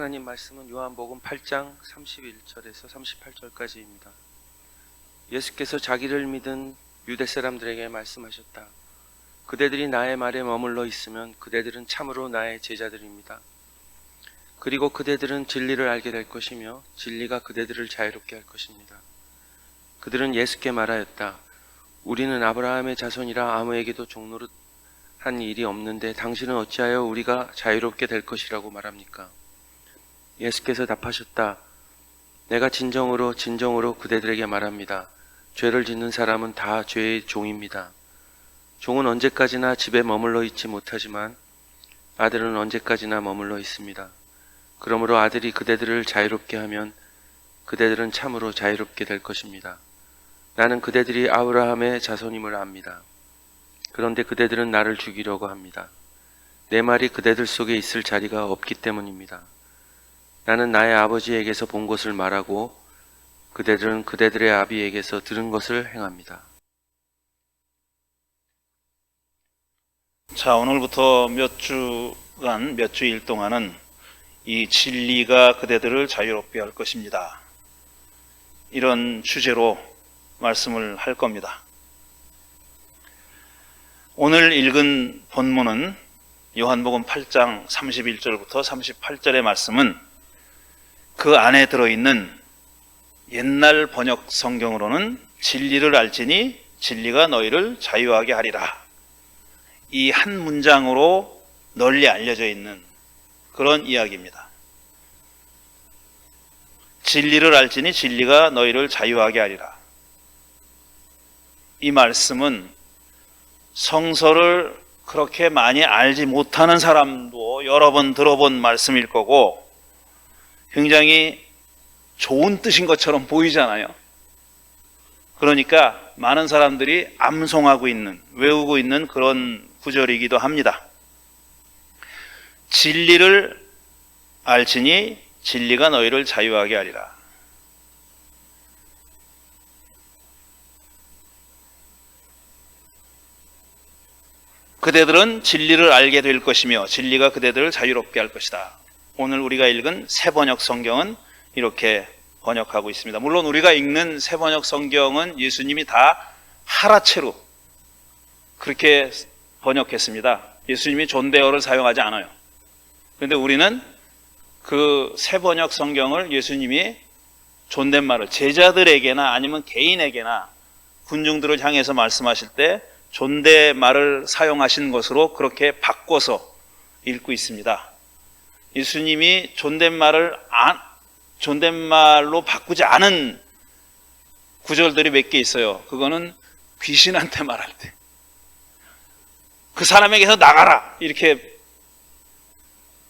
하나님 말씀은 요한복음 8장 31절에서 38절까지입니다. 예수께서 자기를 믿은 유대 사람들에게 말씀하셨다. 그대들이 나의 말에 머물러 있으면 그대들은 참으로 나의 제자들입니다. 그리고 그대들은 진리를 알게 될 것이며 진리가 그대들을 자유롭게 할 것입니다. 그들은 예수께 말하였다. 우리는 아브라함의 자손이라 아무에게도 종노릇 한 일이 없는데 당신은 어찌하여 우리가 자유롭게 될 것이라고 말합니까? 예수께서 답하셨다. 내가 진정으로 진정으로 그대들에게 말합니다. 죄를 짓는 사람은 다 죄의 종입니다. 종은 언제까지나 집에 머물러 있지 못하지만 아들은 언제까지나 머물러 있습니다. 그러므로 아들이 그대들을 자유롭게 하면 그대들은 참으로 자유롭게 될 것입니다. 나는 그대들이 아브라함의 자손임을 압니다. 그런데 그대들은 나를 죽이려고 합니다. 내 말이 그대들 속에 있을 자리가 없기 때문입니다. 나는 나의 아버지에게서 본 것을 말하고 그대들은 그대들의 아비에게서 들은 것을 행합니다. 자, 오늘부터 몇 주간, 몇 주일 동안은 이 진리가 그대들을 자유롭게 할 것입니다. 이런 주제로 말씀을 할 겁니다. 오늘 읽은 본문은 요한복음 8장 31절부터 38절의 말씀은 그 안에 들어있는 옛날 번역 성경으로는 진리를 알지니 진리가 너희를 자유하게 하리라. 이 한 문장으로 널리 알려져 있는 그런 이야기입니다. 진리를 알지니 진리가 너희를 자유하게 하리라. 이 말씀은 성서를 그렇게 많이 알지 못하는 사람도 여러 번 들어본 말씀일 거고 굉장히 좋은 뜻인 것처럼 보이잖아요. 그러니까 많은 사람들이 암송하고 있는, 외우고 있는 그런 구절이기도 합니다. 진리를 알지니 진리가 너희를 자유하게 하리라. 그대들은 진리를 알게 될 것이며 진리가 그대들을 자유롭게 할 것이다. 오늘 우리가 읽은 새 번역 성경은 이렇게 번역하고 있습니다. 물론 우리가 읽는 새 번역 성경은 예수님이 다 하라체로 그렇게 번역했습니다. 예수님이 존대어를 사용하지 않아요. 그런데 우리는 그새 번역 성경을 예수님이 존댓말을 제자들에게나 아니면 개인에게나 군중들을 향해서 말씀하실 때 존댓말을 사용하신 것으로 그렇게 바꿔서 읽고 있습니다. 예수님이 존댓말을 안, 존댓말로 바꾸지 않은 구절들이 몇 개 있어요. 그거는 귀신한테 말할 때. 그 사람에게서 나가라! 이렇게,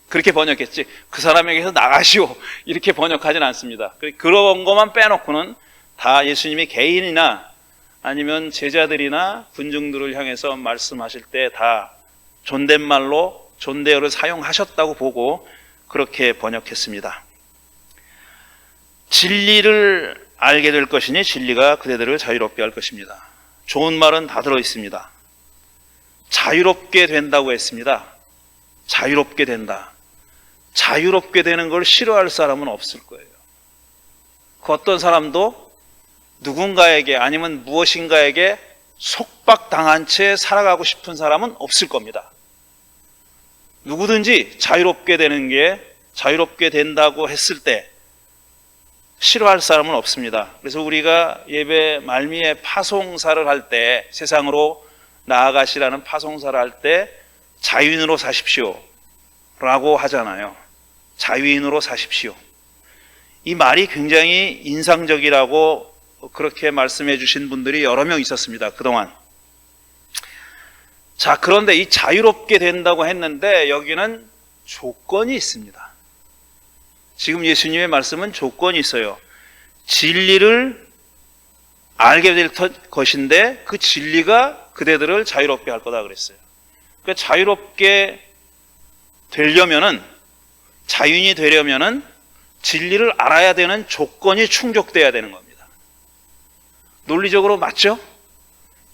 그렇게 번역했지. 그 사람에게서 나가시오! 이렇게 번역하진 않습니다. 그런 것만 빼놓고는 다 예수님이 개인이나 아니면 제자들이나 군중들을 향해서 말씀하실 때 다 존댓말로 존대어를 사용하셨다고 보고 그렇게 번역했습니다. 진리를 알게 될 것이니 진리가 그대들을 자유롭게 할 것입니다. 좋은 말은 다 들어 있습니다. 자유롭게 된다고 했습니다. 자유롭게 된다. 자유롭게 되는 걸 싫어할 사람은 없을 거예요. 그 어떤 사람도 누군가에게 아니면 무엇인가에게 속박당한 채 살아가고 싶은 사람은 없을 겁니다. 누구든지 자유롭게 되는 게 자유롭게 된다고 했을 때 싫어할 사람은 없습니다. 그래서 우리가 예배 말미에 파송사를 할 때 세상으로 나아가시라는 파송사를 할 때 자유인으로 사십시오. 라고 하잖아요. 자유인으로 사십시오. 이 말이 굉장히 인상적이라고 그렇게 말씀해 주신 분들이 여러 명 있었습니다. 그동안. 자, 그런데 이 자유롭게 된다고 했는데 여기는 조건이 있습니다. 지금 예수님의 말씀은 조건이 있어요. 진리를 알게 될 것인데 그 진리가 그대들을 자유롭게 할 거다 그랬어요. 그 자유롭게 되려면은 자유인이 되려면은 진리를 알아야 되는 조건이 충족돼야 되는 겁니다. 논리적으로 맞죠?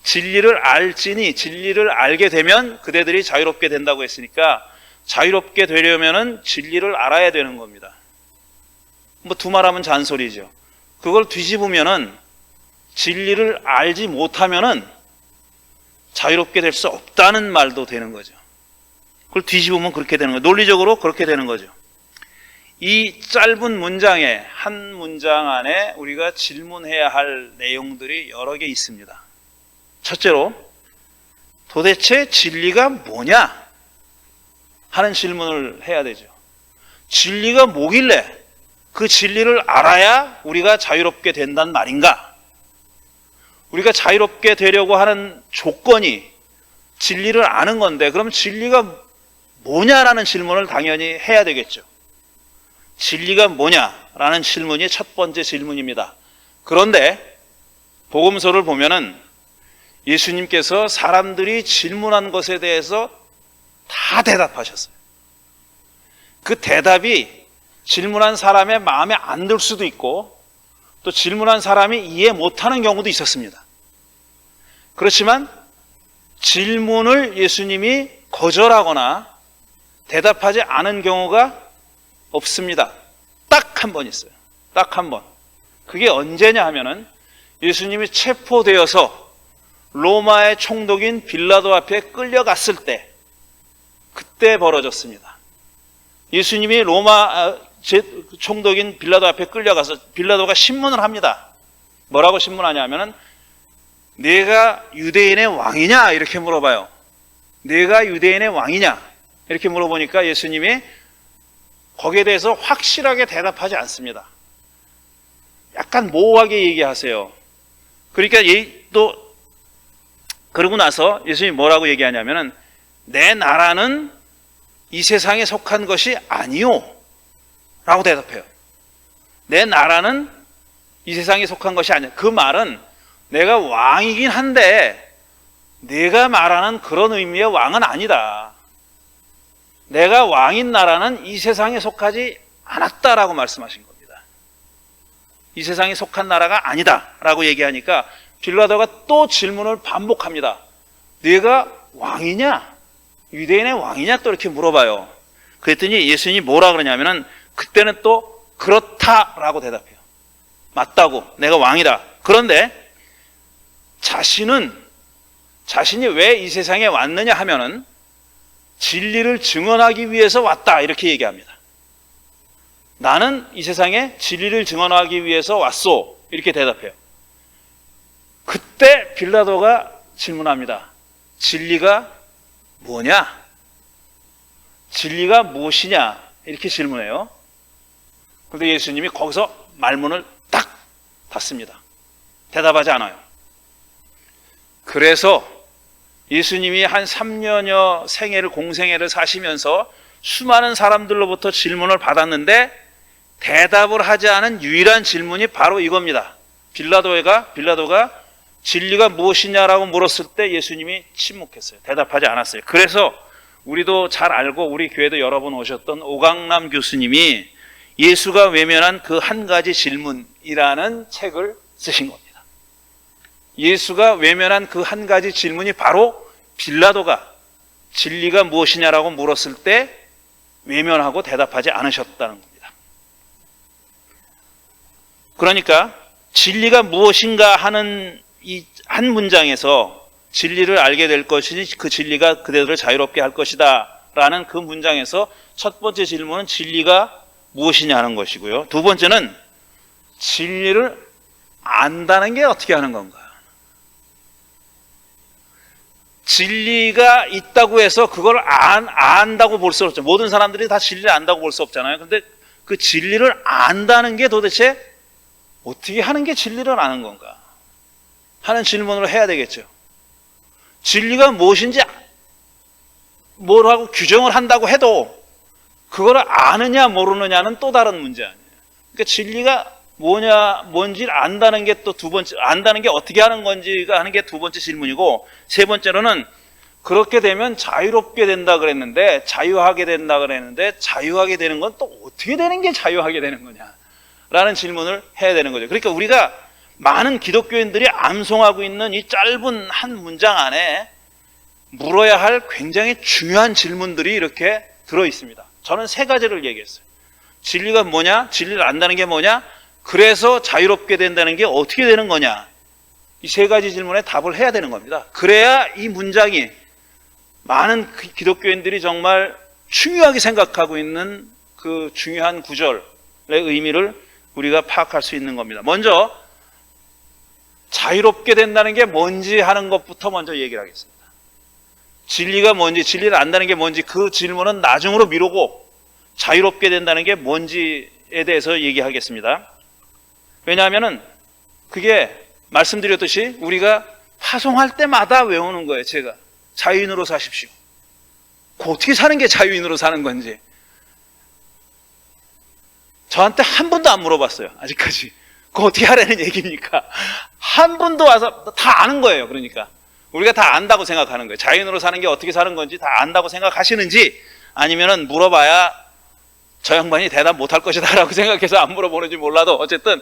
진리를 알지니 진리를 알게 되면 그대들이 자유롭게 된다고 했으니까 자유롭게 되려면은 진리를 알아야 되는 겁니다. 뭐 두 말하면 잔소리죠. 그걸 뒤집으면은 진리를 알지 못하면은 자유롭게 될 수 없다는 말도 되는 거죠. 그걸 뒤집으면 그렇게 되는 거예요. 논리적으로 그렇게 되는 거죠. 이 짧은 문장에 한 문장 안에 우리가 질문해야 할 내용들이 여러 개 있습니다. 첫째로 도대체 진리가 뭐냐 하는 질문을 해야 되죠. 진리가 뭐길래 그 진리를 알아야 우리가 자유롭게 된단 말인가? 우리가 자유롭게 되려고 하는 조건이 진리를 아는 건데 그럼 진리가 뭐냐라는 질문을 당연히 해야 되겠죠. 진리가 뭐냐라는 질문이 첫 번째 질문입니다. 그런데 복음서를 보면은 예수님께서 사람들이 질문한 것에 대해서 다 대답하셨어요. 그 대답이 질문한 사람의 마음에 안 들 수도 있고 또 질문한 사람이 이해 못하는 경우도 있었습니다. 그렇지만 질문을 예수님이 거절하거나 대답하지 않은 경우가 없습니다. 딱 한 번 있어요. 딱 한 번. 그게 언제냐 하면은 예수님이 체포되어서 로마의 총독인 빌라도 앞에 끌려갔을 때 그때 벌어졌습니다. 예수님이 로마 아, 제- 총독인 빌라도 앞에 끌려가서 빌라도가 신문을 합니다. 뭐라고 신문하냐면은 내가 유대인의 왕이냐 이렇게 물어봐요. 내가 유대인의 왕이냐 이렇게 물어보니까 예수님이 거기에 대해서 확실하게 대답하지 않습니다. 약간 모호하게 얘기하세요. 그러니까 예- 또 그러고 나서 예수님이 뭐라고 얘기하냐면은 내 나라는 이 세상에 속한 것이 아니요. 라고 대답해요. 내 나라는 이 세상에 속한 것이 아니야. 그 말은 내가 왕이긴 한데 내가 말하는 그런 의미의 왕은 아니다. 내가 왕인 나라는 이 세상에 속하지 않았다라고 말씀하신 겁니다. 이 세상에 속한 나라가 아니다라고 얘기하니까 빌라도가 또 질문을 반복합니다. 네가 왕이냐? 유대인의 왕이냐? 또 이렇게 물어봐요. 그랬더니 예수님이 뭐라 그러냐면은 그때는 또 그렇다라고 대답해요. 맞다고. 내가 왕이다. 그런데 자신은 자신이 왜 이 세상에 왔느냐 하면은 진리를 증언하기 위해서 왔다. 이렇게 얘기합니다. 나는 이 세상에 진리를 증언하기 위해서 왔소. 이렇게 대답해요. 그때 빌라도가 질문합니다. 진리가 뭐냐? 진리가 무엇이냐? 이렇게 질문해요. 그런데 예수님이 거기서 말문을 딱 닫습니다. 대답하지 않아요. 그래서 예수님이 한 3년여 생애를 공생애를 사시면서 수많은 사람들로부터 질문을 받았는데 대답을 하지 않은 유일한 질문이 바로 이겁니다. 빌라도가 빌라도가 진리가 무엇이냐라고 물었을 때 예수님이 침묵했어요. 대답하지 않았어요. 그래서 우리도 잘 알고 우리 교회도 여러 번 오셨던 오강남 교수님이 예수가 외면한 그 한 가지 질문이라는 책을 쓰신 겁니다. 예수가 외면한 그 한 가지 질문이 바로 빌라도가 진리가 무엇이냐라고 물었을 때 외면하고 대답하지 않으셨다는 겁니다. 그러니까 진리가 무엇인가 하는 이 한 문장에서 진리를 알게 될 것이니 그 진리가 그대들을 자유롭게 할 것이다. 라는 그 문장에서 첫 번째 질문은 진리가 무엇이냐 하는 것이고요. 두 번째는 진리를 안다는 게 어떻게 하는 건가? 진리가 있다고 해서 그걸 안, 안다고 볼 수 없죠. 모든 사람들이 다 진리를 안다고 볼 수 없잖아요. 근데 그 진리를 안다는 게 도대체 어떻게 하는 게 진리를 아는 건가? 하는 질문을 해야 되겠죠. 진리가 무엇인지 뭐라고 규정을 한다고 해도 그거를 아느냐 모르느냐는 또 다른 문제 아니에요. 그러니까 진리가 뭐냐 뭔지를 안다는 게 또 두 번째 안다는 게 어떻게 하는 건지가 하는 게 두 번째 질문이고 세 번째로는 그렇게 되면 자유롭게 된다 그랬는데 자유하게 된다 그랬는데 자유하게 되는 건 또 어떻게 되는 게 자유하게 되는 거냐 라는 질문을 해야 되는 거죠. 그러니까 우리가 많은 기독교인들이 암송하고 있는 이 짧은 한 문장 안에 물어야 할 굉장히 중요한 질문들이 이렇게 들어 있습니다. 저는 세 가지를 얘기했어요. 진리가 뭐냐? 진리를 안다는 게 뭐냐? 그래서 자유롭게 된다는 게 어떻게 되는 거냐? 이 세 가지 질문에 답을 해야 되는 겁니다. 그래야 이 문장이 많은 그 기독교인들이 정말 중요하게 생각하고 있는 그 중요한 구절의 의미를 우리가 파악할 수 있는 겁니다. 먼저 자유롭게 된다는 게 뭔지 하는 것부터 먼저 얘기를 하겠습니다. 진리가 뭔지, 진리를 안다는 게 뭔지 그 질문은 나중으로 미루고 자유롭게 된다는 게 뭔지에 대해서 얘기하겠습니다. 왜냐하면은 그게 말씀드렸듯이 우리가 파송할 때마다 외우는 거예요, 제가. 자유인으로 사십시오. 그 어떻게 사는 게 자유인으로 사는 건지. 저한테 한 번도 안 물어봤어요, 아직까지. 그거 어떻게 하라는 얘기입니까? 한 분도 와서 다 아는 거예요, 그러니까. 우리가 다 안다고 생각하는 거예요. 자연으로 사는 게 어떻게 사는 건지 다 안다고 생각하시는지 아니면은 물어봐야 저 양반이 대답 못할 것이다라고 생각해서 안 물어보는지 몰라도 어쨌든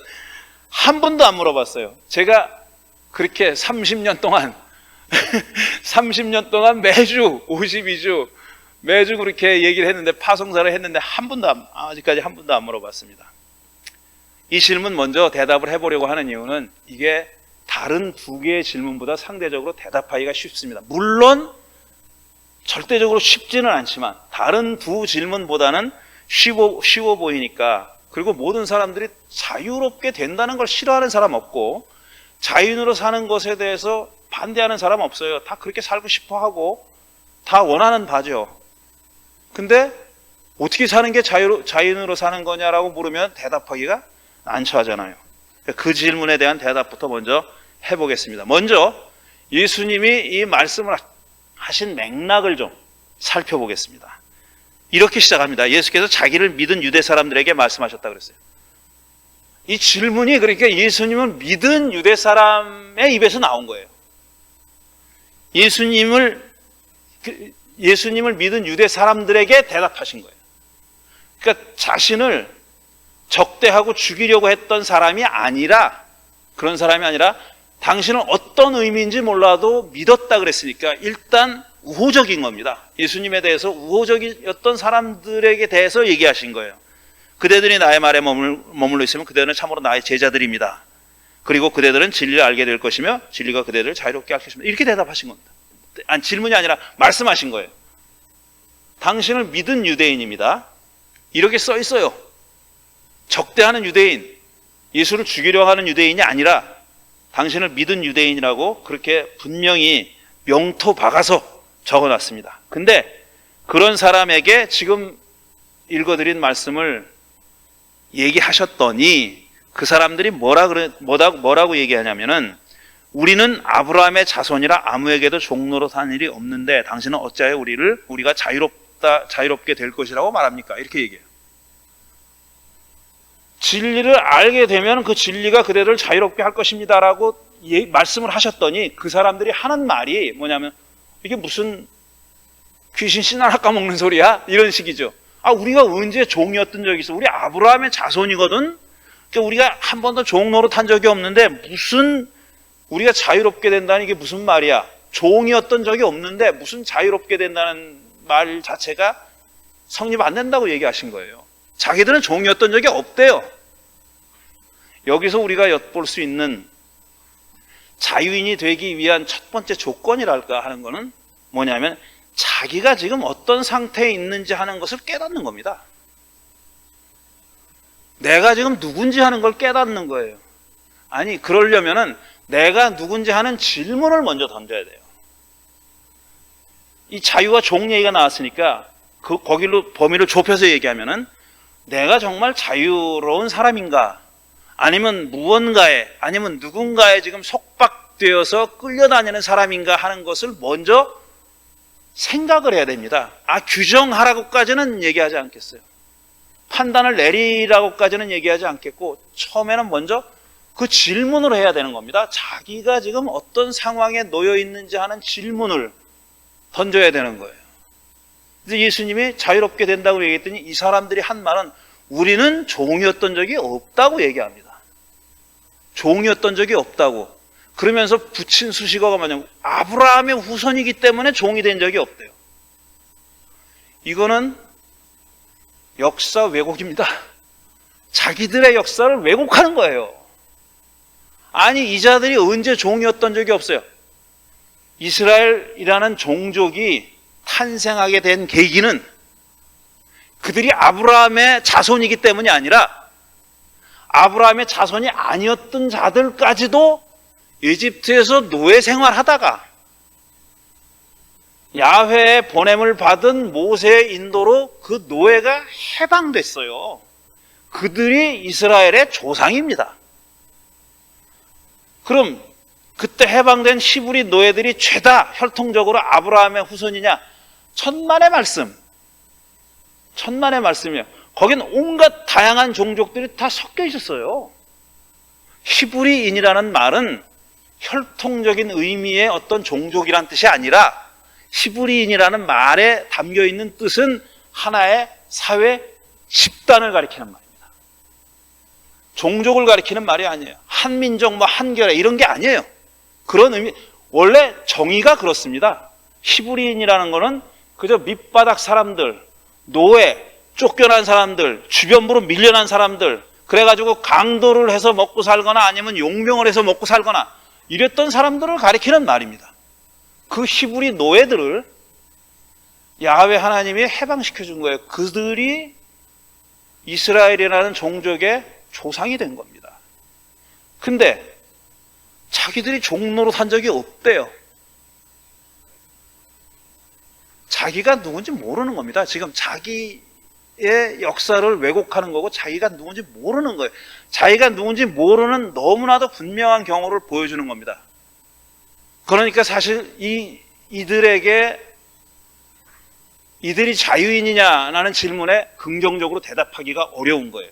한 번도 안 물어봤어요. 제가 그렇게 30년 동안 30년 동안 매주 52주 매주 그렇게 얘기를 했는데 파송사를 했는데 한 번도 안- 아직까지 한 번도 안 물어봤습니다. 이 질문 먼저 대답을 해보려고 하는 이유는 이게 다른 두 개의 질문보다 상대적으로 대답하기가 쉽습니다. 물론 절대적으로 쉽지는 않지만 다른 두 질문보다는 쉬워, 쉬워 보이니까 그리고 모든 사람들이 자유롭게 된다는 걸 싫어하는 사람 없고 자유인으로 사는 것에 대해서 반대하는 사람 없어요. 다 그렇게 살고 싶어 하고 다 원하는 바죠. 근데 어떻게 사는 게 자유, 자유인으로 사는 거냐라고 물으면 대답하기가 난처하잖아요. 그 질문에 대한 대답부터 먼저 해보겠습니다. 먼저 예수님이 이 말씀을 하신 맥락을 좀 살펴보겠습니다. 이렇게 시작합니다. 예수께서 자기를 믿은 유대 사람들에게 말씀하셨다 그랬어요. 이 질문이 그러니까 예수님은 믿은 유대 사람의 입에서 나온 거예요. 예수님을 그 예수님을 믿은 유대 사람들에게 대답하신 거예요. 그러니까 자신을 적대하고 죽이려고 했던 사람이 아니라 그런 사람이 아니라 당신은 어떤 의미인지 몰라도 믿었다 그랬으니까 일단 우호적인 겁니다. 예수님에 대해서 우호적이었던 사람들에게 대해서 얘기하신 거예요. 그대들이 나의 말에 머물, 머물러 있으면 그대는 참으로 나의 제자들입니다. 그리고 그대들은 진리를 알게 될 것이며 진리가 그대들을 자유롭게 할 것입니다. 이렇게 대답하신 겁니다. 아니, 질문이 아니라 말씀하신 거예요. 당신을 믿은 유대인입니다. 이렇게 써 있어요. 적대하는 유대인, 예수를 죽이려 하는 유대인이 아니라 당신을 믿은 유대인이라고 그렇게 분명히 명토 박아서 적어 놨습니다. 근데 그런 사람에게 지금 읽어드린 말씀을 얘기하셨더니 그 사람들이 뭐라 그래, 뭐라고, 뭐라고 얘기하냐면은 우리는 아브라함의 자손이라 아무에게도 종로로 산 일이 없는데 당신은 어찌하여 우리를 우리가 자유롭다 자유롭게 될 것이라고 말합니까? 이렇게 얘기해요. 진리를 알게 되면 그 진리가 그대를 자유롭게 할 것입니다라고 예- 말씀을 하셨더니 그 사람들이 하는 말이 뭐냐면 이게 무슨 귀신 씨나라 까먹는 소리야? 이런 식이죠. 아, 우리가 언제 종이었던 적이 있어? 우리 아브라함의 자손이거든? 그러니까 우리가 한 번도 종 노릇한 적이 없는데 무슨 우리가 자유롭게 된다는 게 무슨 말이야? 종이었던 적이 없는데 무슨 자유롭게 된다는 말 자체가 성립 안 된다고 얘기하신 거예요. 자기들은 종이었던 적이 없대요. 여기서 우리가 엿볼 수 있는 자유인이 되기 위한 첫 번째 조건이랄까 하는 거는 뭐냐면 자기가 지금 어떤 상태에 있는지 하는 것을 깨닫는 겁니다. 내가 지금 누군지 하는 걸 깨닫는 거예요. 아니, 그러려면은 내가 누군지 하는 질문을 먼저 던져야 돼요. 이 자유와 종 얘기가 나왔으니까 그 거기로 범위를 좁혀서 얘기하면은 내가 정말 자유로운 사람인가? 아니면 무언가에 아니면 누군가에 지금 속박되어서 끌려다니는 사람인가 하는 것을 먼저 생각을 해야 됩니다. 아, 규정하라고까지는 얘기하지 않겠어요. 판단을 내리라고까지는 얘기하지 않겠고 처음에는 먼저 그 질문을 해야 되는 겁니다. 자기가 지금 어떤 상황에 놓여 있는지 하는 질문을 던져야 되는 거예요. 그래서 예수님이 자유롭게 된다고 얘기했더니 이 사람들이 한 말은 우리는 종이었던 적이 없다고 얘기합니다. 종이었던 적이 없다고. 그러면서 붙인 수식어가 뭐냐면 아브라함의 후손이기 때문에 종이 된 적이 없대요. 이거는 역사 왜곡입니다. 자기들의 역사를 왜곡하는 거예요. 아니, 이 자들이 언제 종이었던 적이 없어요. 이스라엘이라는 종족이 탄생하게 된 계기는 그들이 아브라함의 자손이기 때문이 아니라 아브라함의 자손이 아니었던 자들까지도 이집트에서 노예 생활하다가 야훼의 보냄을 받은 모세의 인도로 그 노예가 해방됐어요. 그들이 이스라엘의 조상입니다. 그럼 그때 해방된 히브리 노예들이 죄다 혈통적으로 아브라함의 후손이냐? 천만의 말씀. 천만의 말씀이에요. 거긴 온갖 다양한 종족들이 다 섞여 있었어요. 히브리인이라는 말은 혈통적인 의미의 어떤 종족이란 뜻이 아니라 히브리인이라는 말에 담겨 있는 뜻은 하나의 사회 집단을 가리키는 말입니다. 종족을 가리키는 말이 아니에요. 한민족, 뭐 한결에 이런 게 아니에요. 그런 의미, 원래 정의가 그렇습니다. 히브리인이라는 거는 그저 밑바닥 사람들, 노예, 쫓겨난 사람들, 주변부로 밀려난 사람들, 그래가지고 강도를 해서 먹고 살거나 아니면 용병을 해서 먹고 살거나 이랬던 사람들을 가리키는 말입니다. 그 히브리 노예들을 야훼 하나님이 해방시켜 준 거예요. 그들이 이스라엘이라는 종족의 조상이 된 겁니다. 근데 자기들이 종로로 산 적이 없대요. 자기가 누군지 모르는 겁니다. 지금 자기 의 역사를 왜곡하는 거고 자기가 누군지 모르는 거예요. 자기가 누군지 모르는 너무나도 분명한 경우를 보여주는 겁니다. 그러니까 사실 이 이들에게 이들이 자유인이냐라는 질문에 긍정적으로 대답하기가 어려운 거예요.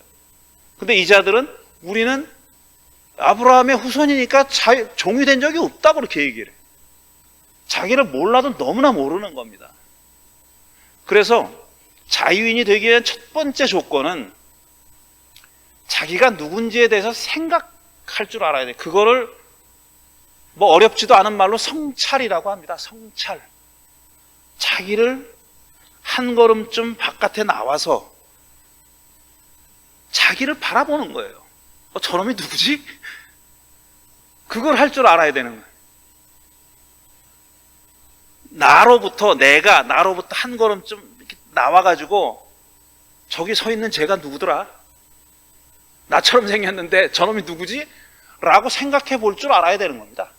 근데 이 자들은 우리는 아브라함의 후손이니까 자, 종이 된 적이 없다고 그렇게 얘기를 해요. 자기를 몰라도 너무나 모르는 겁니다. 그래서 자유인이 되기 위한 첫 번째 조건은 자기가 누군지에 대해서 생각할 줄 알아야 돼. 그거를 뭐 어렵지도 않은 말로 성찰이라고 합니다. 성찰. 자기를 한 걸음쯤 바깥에 나와서 자기를 바라보는 거예요. 어, 저놈이 누구지? 그걸 할 줄 알아야 되는 거예요. 나로부터, 내가 나로부터 한 걸음쯤 나와가지고 저기 서 있는 제가 누구더라? 나처럼 생겼는데 저놈이 누구지? 라고 생각해 볼 줄 알아야 되는 겁니다.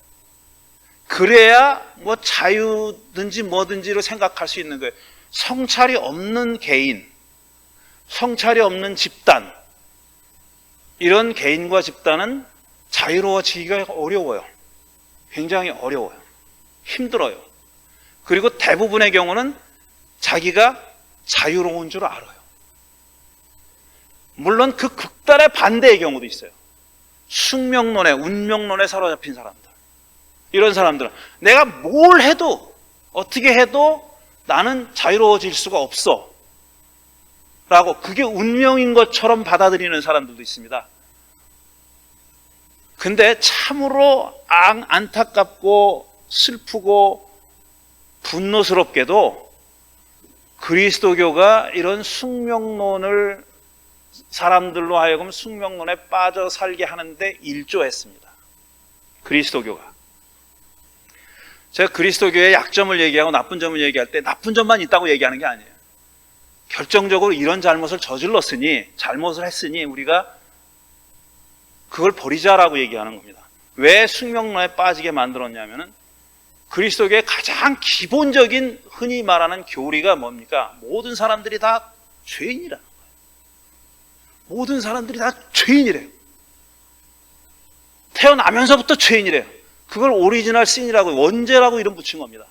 그래야 뭐 자유든지 뭐든지로 생각할 수 있는 거예요. 성찰이 없는 개인, 성찰이 없는 집단, 이런 개인과 집단은 자유로워지기가 어려워요. 굉장히 어려워요. 힘들어요. 그리고 대부분의 경우는 자기가 자유로운 줄 알아요. 물론 그 극단의 반대의 경우도 있어요. 숙명론에, 운명론에 사로잡힌 사람들. 이런 사람들은 내가 뭘 해도, 어떻게 해도 나는 자유로워질 수가 없어. 라고 그게 운명인 것처럼 받아들이는 사람들도 있습니다. 근데 참으로 안, 안타깝고 슬프고 분노스럽게도 그리스도교가 이런 숙명론을 사람들로 하여금 숙명론에 빠져 살게 하는데 일조했습니다. 그리스도교가. 제가 그리스도교의 약점을 얘기하고 나쁜 점을 얘기할 때 나쁜 점만 있다고 얘기하는 게 아니에요. 결정적으로 이런 잘못을 저질렀으니, 잘못을 했으니 우리가 그걸 버리자라고 얘기하는 겁니다. 왜 숙명론에 빠지게 만들었냐면은 그리스도교의 가장 기본적인 흔히 말하는 교리가 뭡니까? 모든 사람들이 다 죄인이라는 거예요. 모든 사람들이 다 죄인이래요. 태어나면서부터 죄인이래요. 그걸 오리지널 신이라고 원죄라고 이름 붙인 겁니다.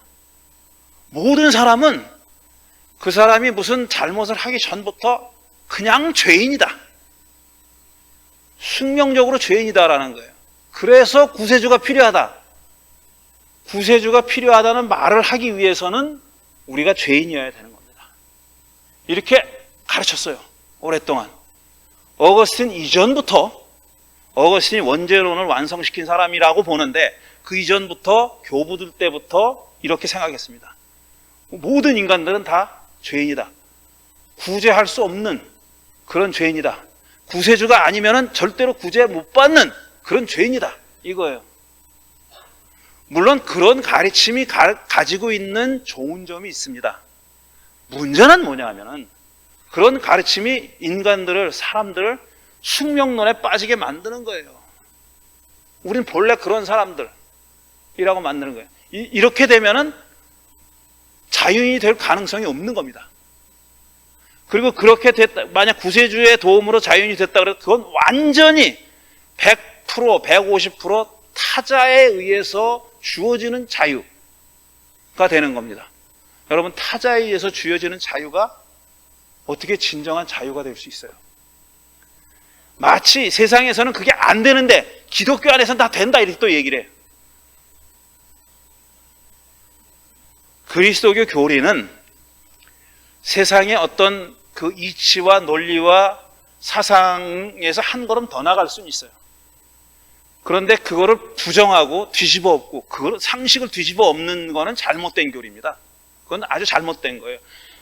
모든 사람은 그 사람이 무슨 잘못을 하기 전부터 그냥 죄인이다. 숙명적으로 죄인이다라는 거예요. 그래서 구세주가 필요하다. 구세주가 필요하다는 말을 하기 위해서는 우리가 죄인이어야 되는 겁니다. 이렇게 가르쳤어요. 오랫동안. 어거스틴 이전부터 어거스틴이 원죄론을 완성시킨 사람이라고 보는데 그 이전부터 교부들 때부터 이렇게 생각했습니다. 모든 인간들은 다 죄인이다. 구제할 수 없는 그런 죄인이다. 구세주가 아니면은 절대로 구제 못 받는 그런 죄인이다. 이거예요. 물론 그런 가르침이 가, 가지고 있는 좋은 점이 있습니다. 문제는 뭐냐 하면은 그런 가르침이 인간들을, 사람들을 숙명론에 빠지게 만드는 거예요. 우린 본래 그런 사람들이라고 만드는 거예요. 이, 이렇게 되면은 자유인이 될 가능성이 없는 겁니다. 그리고 그렇게 됐다, 만약 구세주의 도움으로 자유인이 됐다 그래도 그건 완전히 100%, 150% 타자에 의해서 주어지는 자유가 되는 겁니다. 여러분, 타자에 의해서 주어지는 자유가 어떻게 진정한 자유가 될 수 있어요? 마치 세상에서는 그게 안 되는데 기독교 안에서는 다 된다 이렇게 또 얘기를 해요. 그리스도교 교리는 세상의 어떤 그 이치와 논리와 사상에서 한 걸음 더 나갈 수는 있어요. 그런데 그거를 부정하고 뒤집어 엎고 그걸 상식을 뒤집어 엎는 거는 잘못된 교리입니다. 그건 아주 잘못된 거예요.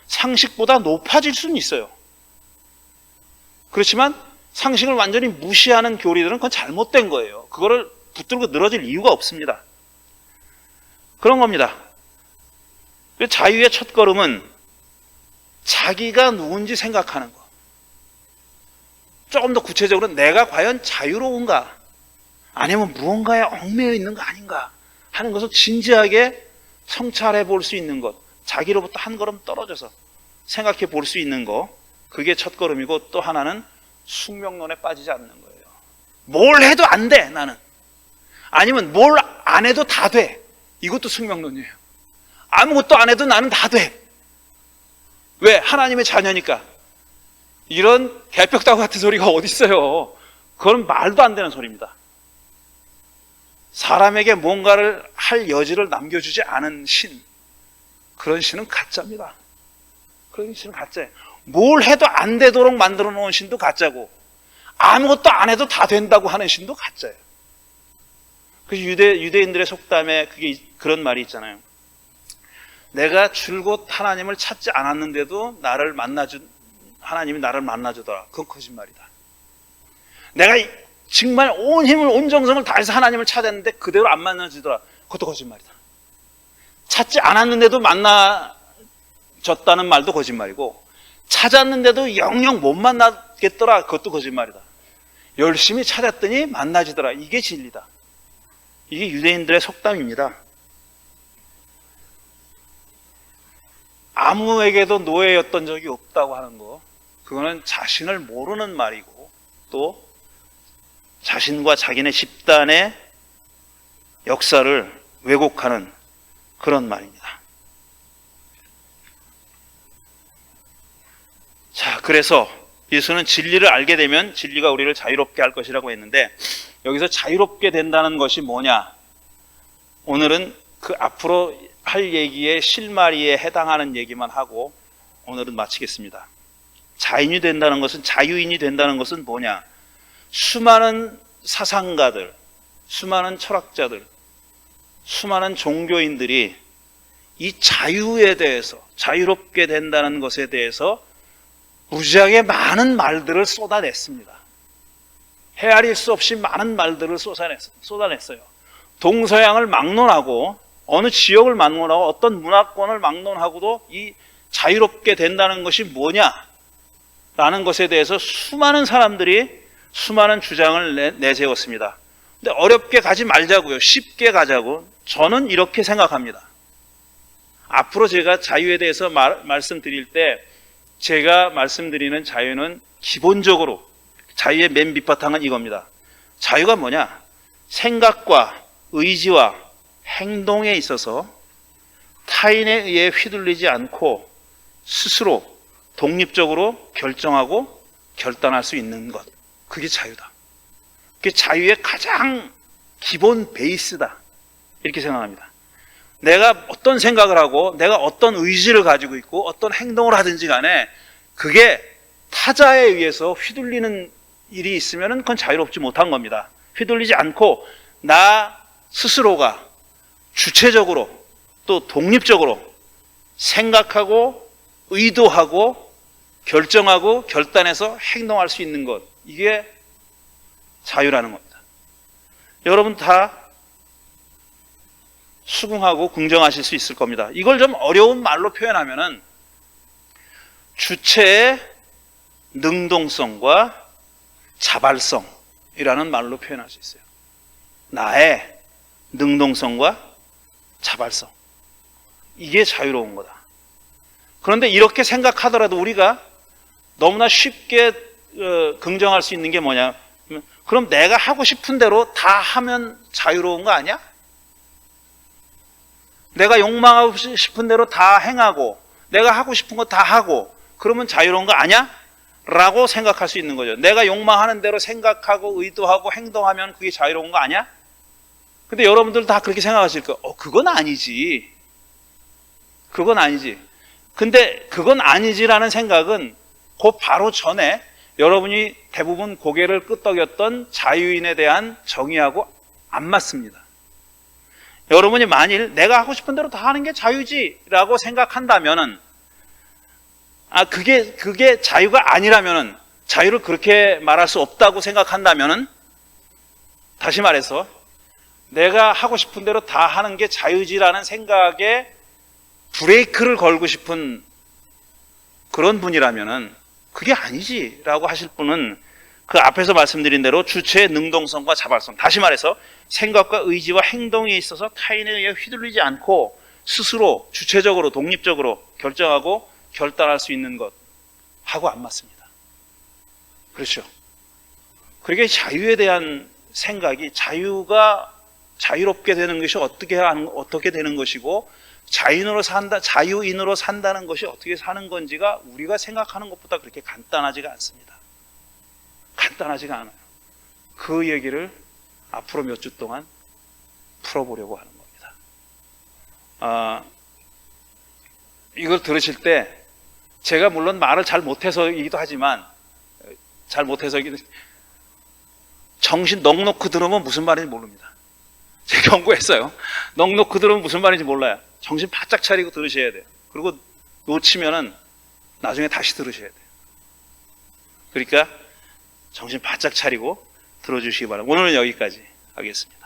상식보다 높아질 수는 있어요. 그렇지만 상식을 완전히 무시하는 교리들은 그건 잘못된 거예요. 그거를 붙들고 늘어질 이유가 없습니다. 그런 겁니다. 그 자유의 첫 걸음은 자기가 누군지 생각하는 거. 조금 더 구체적으로 내가 과연 자유로운가? 아니면 무언가에 얽매여 있는 거 아닌가? 하는 것을 진지하게 성찰해 볼 수 있는 것. 자기로부터 한 걸음 떨어져서 생각해 볼 수 있는 거. 그게 첫 걸음이고 또 하나는 숙명론에 빠지지 않는 거예요. 뭘 해도 안 돼, 나는. 아니면 뭘 안 해도 다 돼. 이것도 숙명론이에요. 아무것도 안 해도 나는 다 돼. 왜? 하나님의 자녀니까. 이런 개벽다구 같은 소리가 어디 있어요? 그건 말도 안 되는 소리입니다. 사람에게 뭔가를 할 여지를 남겨주지 않은 신. 그런 신은 가짜입니다. 그런 신은 가짜예요. 뭘 해도 안 되도록 만들어 놓은 신도 가짜고, 아무것도 안 해도 다 된다고 하는 신도 가짜예요. 그 유대, 유대인들의 속담에 그게, 그런 말이 있잖아요. 내가 줄곧 하나님을 찾지 않았는데도 나를 만나준 하나님이 나를 만나주더라. 그건 거짓말이다. 내가 정말 온 힘을 온 정성을 다해서 하나님을 찾았는데 그대로 안 만나주더라. 그것도 거짓말이다. 찾지 않았는데도 만나졌다는 말도 거짓말이고 찾았는데도 영영 못 만나겠더라. 그것도 거짓말이다. 열심히 찾았더니 만나지더라. 이게 진리다. 이게 유대인들의 속담입니다. 아무에게도 노예였던 적이 없다고 하는 거, 그거는 자신을 모르는 말이고, 또 자신과 자기네 집단의 역사를 왜곡하는 그런 말입니다. 자, 그래서 예수는 진리를 알게 되면 진리가 우리를 자유롭게 할 것이라고 했는데, 여기서 자유롭게 된다는 것이 뭐냐? 오늘은 그 앞으로 할 얘기의 실마리에 해당하는 얘기만 하고 오늘은 마치겠습니다. 자인이 된다는 것은 자유인이 된다는 것은 뭐냐? 수많은 사상가들, 수많은 철학자들, 수많은 종교인들이 이 자유에 대해서 자유롭게 된다는 것에 대해서 무지하게 많은 말들을 쏟아냈습니다. 헤아릴 수 없이 많은 말들을 쏟아냈어요. 동서양을 막론하고 어느 지역을 막론하고 어떤 문화권을 막론하고도 이 자유롭게 된다는 것이 뭐냐? 라는 것에 대해서 수많은 사람들이 수많은 주장을 내, 세웠습니다 근데 어렵게 가지 말자고요. 쉽게 가자고. 저는 이렇게 생각합니다. 앞으로 제가 자유에 대해서 말, 말씀드릴 때 제가 말씀드리는 자유는 기본적으로 자유의 맨 밑바탕은 이겁니다. 자유가 뭐냐? 생각과 의지와 행동에 있어서 타인에 의해 휘둘리지 않고 스스로 독립적으로 결정하고 결단할 수 있는 것. 그게 자유다. 그게 자유의 가장 기본 베이스다. 이렇게 생각합니다. 내가 어떤 생각을 하고 내가 어떤 의지를 가지고 있고 어떤 행동을 하든지 간에 그게 타자에 의해서 휘둘리는 일이 있으면 그건 자유롭지 못한 겁니다. 휘둘리지 않고 나 스스로가 주체적으로 또 독립적으로 생각하고 의도하고 결정하고 결단해서 행동할 수 있는 것. 이게 자유라는 겁니다. 여러분 다 수긍하고 긍정하실 수 있을 겁니다. 이걸 좀 어려운 말로 표현하면은 주체의 능동성과 자발성이라는 말로 표현할 수 있어요. 나의 능동성과 자발성. 이게 자유로운 거다. 그런데 이렇게 생각하더라도 우리가 너무나 쉽게 어, 긍정할 수 있는 게 뭐냐? 그럼 내가 하고 싶은 대로 다 하면 자유로운 거 아니야? 내가 욕망하고 싶은 대로 다 행하고 내가 하고 싶은 거 다 하고 그러면 자유로운 거 아니야? 라고 생각할 수 있는 거죠. 내가 욕망하는 대로 생각하고 의도하고 행동하면 그게 자유로운 거 아니야? 근데 여러분들 다 그렇게 생각하실 거예요. 어, 그건 아니지. 그건 아니지. 근데 그건 아니지라는 생각은 그 바로 전에 여러분이 대부분 고개를 끄덕였던 자유인에 대한 정의하고 안 맞습니다. 여러분이 만일 내가 하고 싶은 대로 다 하는 게 자유지라고 생각한다면은 아 그게 그게 자유가 아니라면은 자유를 그렇게 말할 수 없다고 생각한다면은 다시 말해서 내가 하고 싶은 대로 다 하는 게 자유지라는 생각에 브레이크를 걸고 싶은 그런 분이라면은 그게 아니지라고 하실 분은 그 앞에서 말씀드린 대로 주체의 능동성과 자발성 다시 말해서 생각과 의지와 행동에 있어서 타인에 의해 휘둘리지 않고 스스로 주체적으로 독립적으로 결정하고 결단할 수 있는 것 하고 안 맞습니다. 그렇죠. 그러게 자유에 대한 생각이 자유가 자유롭게 되는 것이 어떻게 하는 어떻게 되는 것이고 자유인으로 산다 자유인으로 산다는 것이 어떻게 사는 건지가 우리가 생각하는 것보다 그렇게 간단하지가 않습니다. 간단하지가 않아요. 그 얘기를 앞으로 몇 주 동안 풀어보려고 하는 겁니다. 아, 이걸 들으실 때 제가 물론 말을 잘 못해서이기도 하지만 잘 못해서이기도 정신 넉넉히 들으면 무슨 말인지 모릅니다. 제가 연구했어요. 넉넉히 들으면 무슨 말인지 몰라요. 정신 바짝 차리고 들으셔야 돼요. 그리고 놓치면은 나중에 다시 들으셔야 돼요. 그러니까 정신 바짝 차리고 들어주시기 바랍니다. 오늘은 여기까지 하겠습니다.